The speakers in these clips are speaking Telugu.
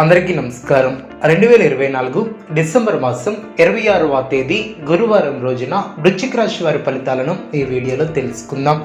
అందరికీ నమస్కారం. రెండు వేల ఇరవై నాలుగు డిసెంబర్ మాసం ఇరవై ఆరవ తేదీ గురువారం రోజున వృశ్చిక రాశి వారి ఫలితాలను ఈ వీడియోలో తెలుసుకుందాం.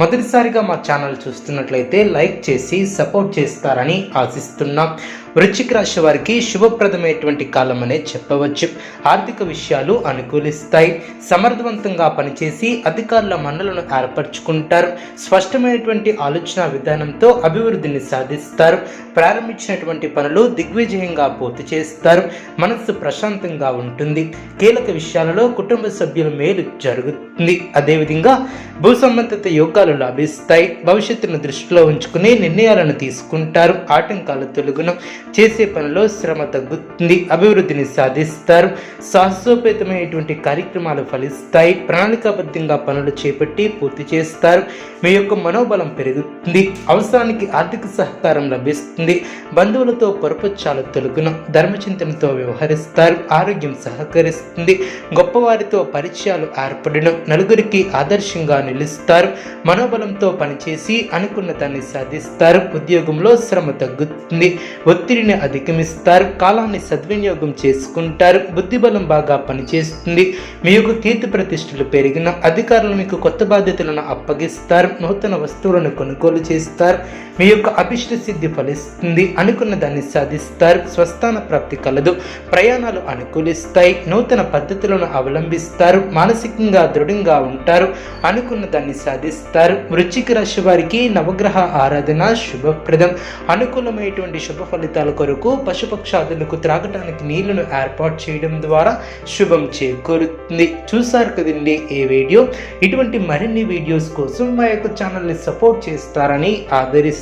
మొదటిసారిగా మా ఛానల్ చూస్తున్నట్లయితే లైక్ చేసి సపోర్ట్ చేస్తారని ఆశిస్తున్నాం. వృశ్చిక రాశి వారికి శుభప్రదమైనటువంటి కాలం అనే చెప్పవచ్చు. ఆర్థిక విషయాలు అనుకూలిస్తాయి. సమర్థవంతంగా పనిచేసి అధికారుల మన్నలను ఏర్పరచుకుంటారు. స్పష్టమైనటువంటి ఆలోచన విధానంతో అభివృద్ధిని సాధిస్తారు. ప్రారంభించినటువంటి పనులు దిగ్విజయంగా పూర్తి చేస్తారు. మనస్సు ప్రశాంతంగా ఉంటుంది. కీలక విషయాలలో కుటుంబ సభ్యుల మేలు జరుగుతుంది. అదేవిధంగా భూ సంబంధిత యోగాలు లాభిస్తాయి. భవిష్యత్తును దృష్టిలో ఉంచుకుని నిర్ణయాలను తీసుకుంటారు. ఆటంకాలు తొలగును చేసే పనిలో శ్రమ తగ్గుతుంది. అభివృద్ధిని సాధిస్తారు. సాహసోపేతమైనటువంటి కార్యక్రమాలు ఫలిస్తాయి. ప్రణాళికాబద్ధంగా పనులు చేపట్టి పూర్తి చేస్తారు. మీ యొక్క మనోబలం పెరుగుతుంది. అవసరానికి ఆర్థిక సహకారం లభిస్తుంది. బంధువులతో పొరపచ్చాలు తొలగును. ధర్మచింతనతో వ్యవహరిస్తారు. ఆరోగ్యం సహకరిస్తారు చేస్తుంది గొప్పవారితో పరిచయాలు ఏర్పడడం నలుగురికి ఆదర్శంగా నిలుస్తారు. మనోబలంతో పనిచేసి అనుకున్న దాన్ని సాధిస్తారు. ఉద్యోగంలో శ్రమ తగ్గుతుంది. ఒత్తిడిని అధిగమిస్తారు. కాలాన్ని సద్వినియోగం చేసుకుంటారు. బుద్ధిబలం బాగా పనిచేస్తుంది. మీ యొక్క కీర్తి ప్రతిష్టలు పెరిగిన అధికారులు మీకు కొత్త బాధ్యతలను అప్పగిస్తారు. నూతన వస్తువులను కొనుగోలు చేస్తారు. మీ యొక్క అభిష్ట సిద్ధి ఫలిస్తుంది అనుకున్న దాన్ని సాధిస్తారు. స్వస్థాన ప్రాప్తి కలదు. ప్రయాణాలు అనుకూలిస్తాయి. నూతన పద్ధతులను అవలంబిస్తారు. మానసికంగా దృఢంగా ఉంటారు. అనుకున్న దాన్ని సాధిస్తారు. వృశ్చిక రాశి వారికి నవగ్రహ ఆరాధన శుభప్రదం. అనుకూలమైనటువంటి శుభ ఫలితాల కొరకు పశుపక్షాదులకు త్రాగటానికి నీళ్ళను ఏర్పాటు చేయడం ద్వారా శుభం చేకూరుతుంది. చూసారు కదండి ఏ వీడియో? ఇటువంటి మరిన్ని వీడియోస్ కోసం మా యొక్క ఛానల్ని సపోర్ట్ చేస్తారని ఆదరిస్తారు